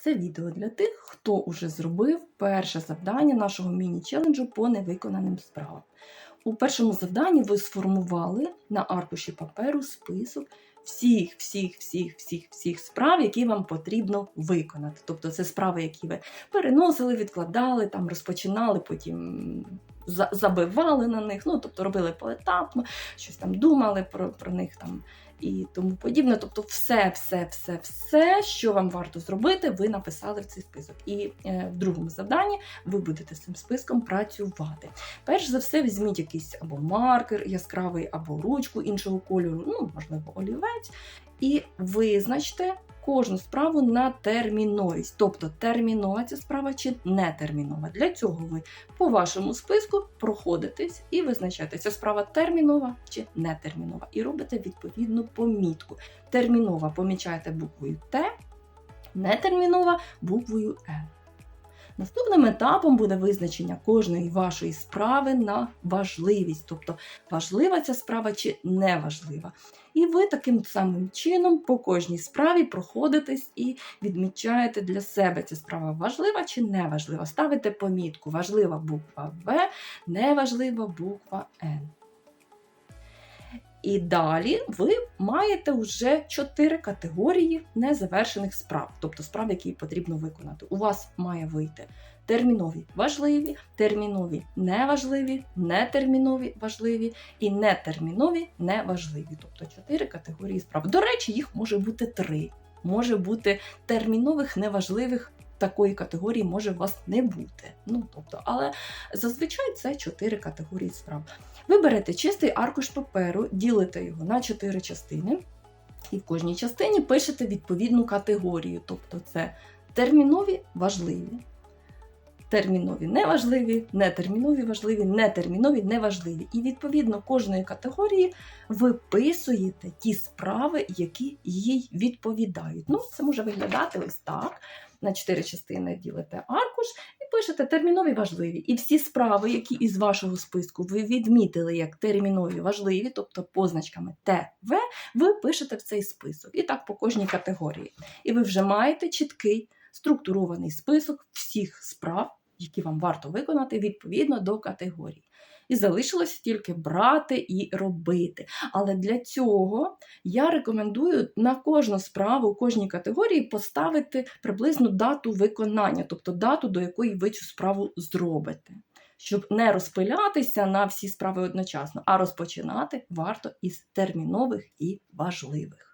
Це відео для тих, хто уже зробив перше завдання нашого міні-челенджу по невиконаним справам. У першому завданні ви сформували на аркуші паперу список всіх, всіх, всіх, всіх, всіх справ, які вам потрібно виконати. Тобто це справи, які ви переносили, відкладали, там розпочинали, потім забивали на них, ну тобто робили поетапно, щось там думали про, про них там і тому подібне. Тобто, все, все, все, все, що вам варто зробити, ви написали в цей список. І е, в другому завданні ви будете з цим списком працювати. Перш за все, візьміть якийсь або маркер яскравий, або ручку іншого кольору, ну, можливо, олівець, і визначте кожну справу на терміновість. Тобто термінова ця справа чи не термінова. Для цього ви по вашому списку проходитесь і визначаєте, ця справа термінова чи не термінова. І робите відповідну помітку. Термінова помічаєте буквою Т, нетермінова буквою Н. Наступним етапом буде визначення кожної вашої справи на важливість, тобто важлива ця справа чи не важлива. І ви таким самим чином по кожній справі проходитесь і відмічаєте для себе ця справа важлива чи не важлива. Ставите помітку важлива буква В, неважлива буква Н. І далі ви маєте вже чотири категорії незавершених справ, тобто справ, які потрібно виконати. У вас має вийти термінові важливі, термінові неважливі, нетермінові важливі і нетермінові неважливі. Тобто чотири категорії справ. До речі, їх може бути три. Може бути термінових, неважливих. Такої категорії може у вас не бути. Ну, тобто, але зазвичай це чотири категорії справ. Ви берете чистий аркуш паперу, ділите його на чотири частини, і в кожній частині пишете відповідну категорію. Тобто це термінові важливі, термінові неважливі, нетермінові важливі, нетермінові неважливі. І відповідно кожної категорії виписуєте ті справи, які їй відповідають. Ну, це може виглядати ось так. На чотири частини ділите аркуш і пишете термінові важливі. І всі справи, які із вашого списку ви відмітили як термінові важливі, тобто позначками Т, В, ви пишете в цей список. І так по кожній категорії. І ви вже маєте чіткий структурований список всіх справ, які вам варто виконати відповідно до категорій. І залишилося тільки брати і робити. Але для цього я рекомендую на кожну справу, у кожній категорії поставити приблизну дату виконання, тобто дату, до якої ви цю справу зробите. Щоб не розпилятися на всі справи одночасно, а розпочинати варто із термінових і важливих.